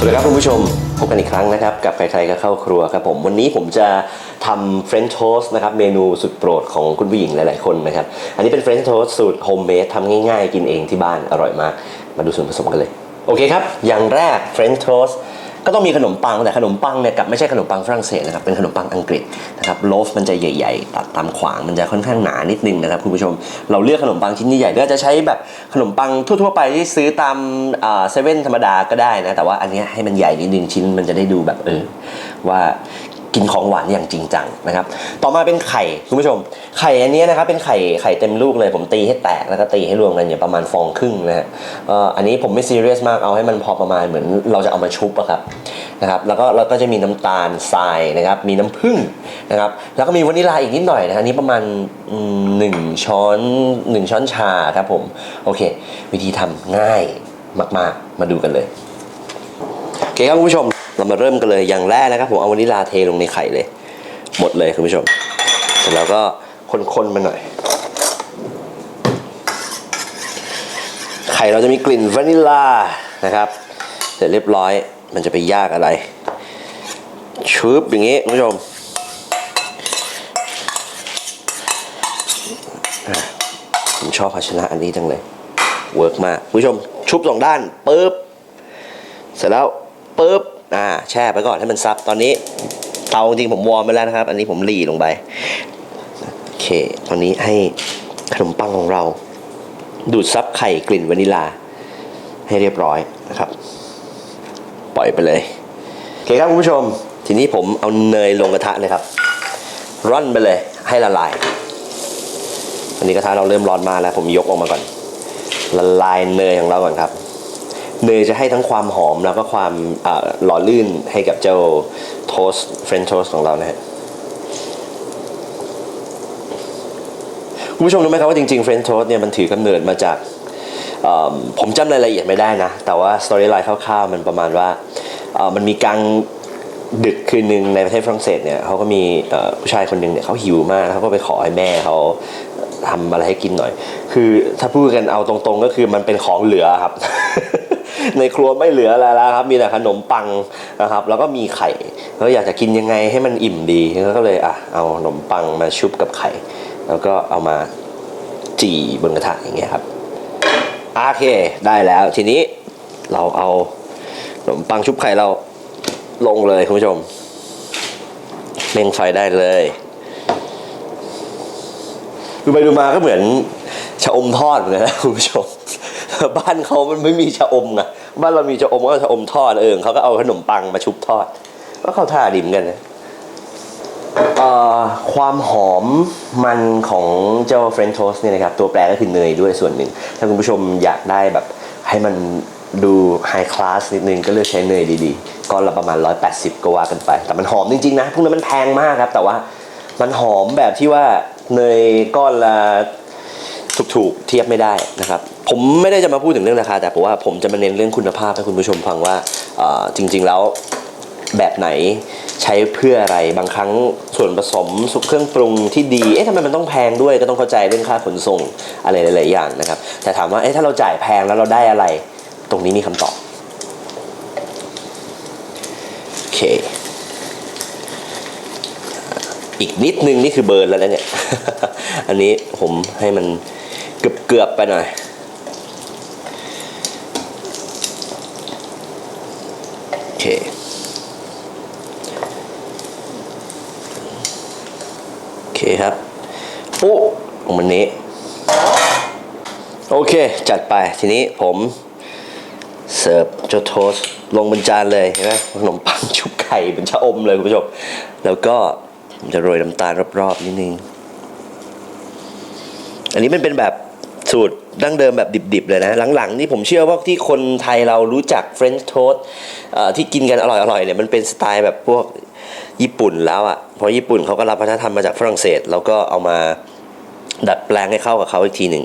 สวัสดีครับคุณผู้ชม พบกันอีกครั้งนะครับ กับใครๆก็เข้าครัวครับผม วันนี้ผมจะทำเฟรนช์โทสต์นะครับเมนูสุดโปรดของคุณผู้หญิงหลายๆคนนะครับ อันนี้เป็นเฟรนช์โทสต์สูตรโฮมเมดทำง่ายๆ กินเองที่บ้านอร่อยมาก มาดูส่วนผสมกันเลย โอเคครับ อย่างแรกเฟรนช์โทสต์ ก็ต้องมีขนมปังแต่ขนมปังเนี่ยกับไม่ใช่ขนมปังฝรั่งเศสนะครับเป็นขนมปังอังกฤษนะครับโลฟมันจะใหญ่ๆตัดตามขวางมันจะค่อนข้างหนานิดนึงนะครับคุณผู้ชมเราเลือกขนมปังชิ้นใหญ่ๆก็จะใช้แบบขนมปังทั่วๆไปที่ซื้อตามเซเว่นธรรมดาก็ได้นะแต่ว่าอันนี้ให้มันใหญ่นิดนึงชิ้นมันจะได้ดูแบบเออว่า กินของหวานอย่างจริงจังนะครับ ต่อมาเป็นไข่คุณผู้ชม ไข่อันนี้นะครับเป็นไข่ไข่เต็มลูกเลยผมตีให้แตกแล้วก็ตีให้รวมกันอย่างประมาณฟองครึ่งนะฮะเอ่ออันนี้ผมไม่ซีเรียสมากเอาให้มันพอประมาณเหมือนเราจะเอามาชุบอะครับนะครับแล้วก็เราก็จะมีน้ำตาลทรายนะครับมีน้ำผึ้งนะครับแล้วก็มีวานิลาอีกนิดหน่อยนะฮะอันนี้ประมาณหนึ่งช้อนหนึ่งช้อนชาครับผมโอเค วิธีทำง่ายมาก ๆ มาดูกันเลยโอเคครับคุณผู้ชม เรามาเริ่มกันเลยอย่างแรกนะครับผมเอาวานิลลาเทลงในไข่เลย หมดเลยคุณผู้ชม เสร็จแล้วก็คนๆมาหน่อย ไข่เราจะมีกลิ่นวานิลลานะครับเสร็จเรียบร้อยมันจะไปยากอะไรชุบอย่างนี้คุณผู้ชมผมชอบภาชนะอันนี้จังเลย เวิร์กมากคุณผู้ชมชุบสองด้านปุ๊บ เสร็จแล้ว อ่าแช่ไปก่อนให้มันซับตอนนี้เตาจริงผมวอร์มไปแล้วนะครับ อันนี้ผมหลีลงไปโอเค ตอนนี้ให้ขนมปังของเรา ดูดซับไข่กลิ่นวานิลลา ให้เรียบร้อยนะครับ ปล่อยไปเลยโอเคครับคุณผู้ชม ทีนี้ผมเอาเนยลงกระทะเลยครับ ร่อนไปเลยให้ละลาย อันนี้กระทะเราเริ่มร้อนมาแล้ว ผมยกออกมาก่อนละลายเนยของเราก่อนครับ เนยจะให้ทั้งความหอมแล้วก็ความอ่าหล่อลื่นให้กับเจ้าโทสเฟรนช์โทสของเรานะฮะคุณผู้ชมรู้ไหมครับว่าจริงๆเฟรนช์โทสเนี่ยมันถือกำเนิดมาจากผมจำรายละเอียดไม่ได้นะ แต่ว่าสตอรี่ไลน์คร่าวๆมันประมาณว่ามันมีกลางดึกคืนหนึ่งในประเทศฝรั่งเศสเนี่ยเขาก็มีผู้ชายคนหนึ่งเนี่ยเขาหิวมากเขาก็ไปขอให้แม่เขาทำอะไรให้กินหน่อย คือถ้าพูดกันเอาตรงๆก็คือมันเป็นของเหลือครับ ในครัวไม่เหลืออะไรแล้วครับ มีแต่ขนมปังนะครับ แล้วก็มีไข่แล้วอยากจะกินยังไงให้มันอิ่มดีก็เลยอะเอาขนมปังมาชุบกับไข่ แล้วก็เอามาจี่บนกระทะอย่างเงี้ยครับโอเคได้แล้วทีนี้เราเอาขนมปังชุบไข่เราลงเลยคุณผู้ชมเร่งไฟได้เลย ดูไปดูมาก็เหมือนชะอมทอดเหมือนกันนะคุณผู้ชม บ้านเขามันไม่มีชะอมไงบ้านเรามีชะอมก็ชะอมทอดเออเขาก็เอาขนมปังมาชุบทอด ก็เข้าท่าดีเหมือนกันนะความหอมมันของเจ้าเฟรนช์โทสเนี่ยนะครับ ตัวแปรก็คือเนยด้วยส่วนหนึ่ง ถ้าคุณผู้ชมอยากได้แบบให้มันดูไฮคลาสนิดนึงก็เลือกใช้เนยดีๆก้อนละประมาณ 180 ก็ว่ากันไป แต่มันหอมจริงๆนะ พวกนั้นมันแพงมากครับ แต่ว่ามันหอมแบบที่ว่าเนยก้อนละ ถูกๆ เทียบไม่ได้นะครับ ผมไม่ได้จะมาพูดถึงเรื่องราคา แต่ผมว่าผมจะมาเน้นเรื่องคุณภาพให้คุณผู้ชมฟังว่าจริง ๆ แล้วแบบไหนใช้เพื่ออะไรบางครั้งส่วนผสมสุกเครื่องปรุงที่ดี เอ๊ะทำไมมันต้องแพงด้วยก็ต้องเข้าใจเรื่องค่าขนส่งอะไรหลาย ๆ อย่างนะครับ แต่ถามว่าเอ๊ะถ้าเราจ่ายแพงแล้วเราได้อะไร ตรงนี้มีคำตอบโอเคอีกนิดนึงนี่คือเบิร์นแล้วเนี่ย อันนี้ผมให้มัน เกือบๆไปหน่อย โอเค โอเคครับโอ้ของมันนี้ โอเค จัดไปทีนี้ผมเสิร์ฟเจ้าโทสต์ลงบนจานเลยเห็นไหมขนมปังชุบไข่เป็นชะอมเลยคุณผู้ชม แล้วก็จะโรยน้ำตาลรอบๆนิดนึง อันนี้มันเป็นแบบ สูตรดั้งเดิมแบบดิบๆเลยนะ หลังๆ นี่ผมเชื่อว่าที่คนไทยเรารู้จักเฟรนช์โทสที่กินกันอร่อยๆเนี่ยมันเป็นสไตล์แบบพวกญี่ปุ่นแล้วอะ่ะเพราะญี่ปุ่นเขาก็รับวัฒนธรรมมาจากฝรั่งเศส แล้วก็เอามาดัดแปลงให้เข้ากับเขาอีกทีหนึ่ง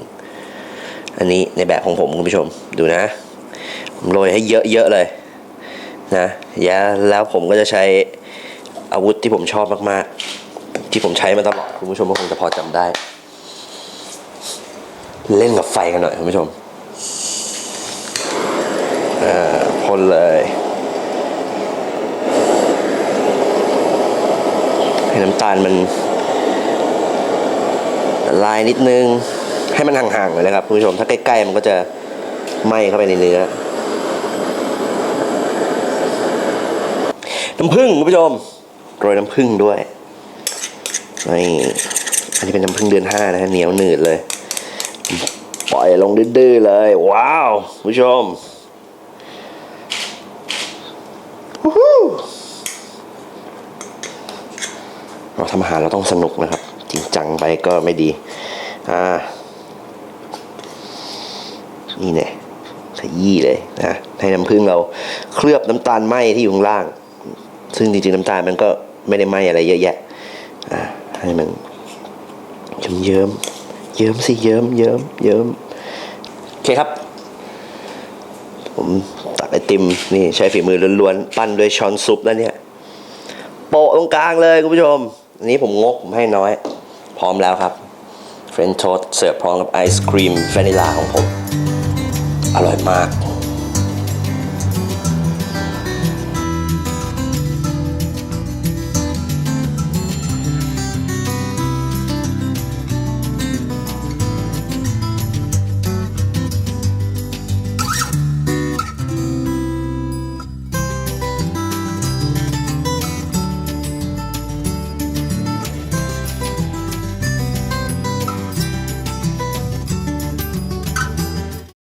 อันนี้ในแบบของผมคุณผู้ชมดูนะผมโรยให้เยอะๆเลยนะยะแล้วผมก็จะใช้อาวุธที่ผมชอบมากๆ ที่ผมใช้มาตลอดคุณผู้ชมก็คงจะพอจำได้ เล่นกับไฟกันหน่อยคุณผู้ชมพ่นเลยให้น้ำตาลมันลายนิดนึง ให้มันห่างๆเลยนะครับคุณผู้ชม ถ้าใกล้ๆมันก็จะไหม้เข้าไปในเนื้อ น้ำผึ้งคุณผู้ชมโรยน้ำผึ้งด้วยนี่อันนี้เป็นน้ำผึ้งเดือนห้านะฮะเหนียวหนืดเลย ปล่อยลงดื้อๆเลย ว้าวคุณผู้ชมวู้ฮู้เราทำอาหารเราต้องสนุกนะครับ จริงจังไปก็ไม่ดี อ่า นี่เนี่ยขยี้เลยนะให้น้ำผึ้งเราเคลือบน้ำตาลไหมที่อยู่ข้างล่าง ซึ่งจริงๆน้ำตาลมันก็ไม่ได้ไหมอะไรเยอะแยะ อ่า ให้มันเยิ้มเยิ้มๆ เยิ้มสิเยิ้มเยิ้มเยิ้มโอเคครับ ผมตักไอติมนี่ใช้ฝีมือล้วนๆ ปั้นด้วยช้อนซุปแล้วเนี่ยโปะตรงกลางเลยคุณผู้ชมอันนี้ผมงกผมให้น้อย พร้อมแล้วครับเฟรนช์โทสเสิร์ฟพร้อมกับไอศครีมวานิลาของผม อร่อยมาก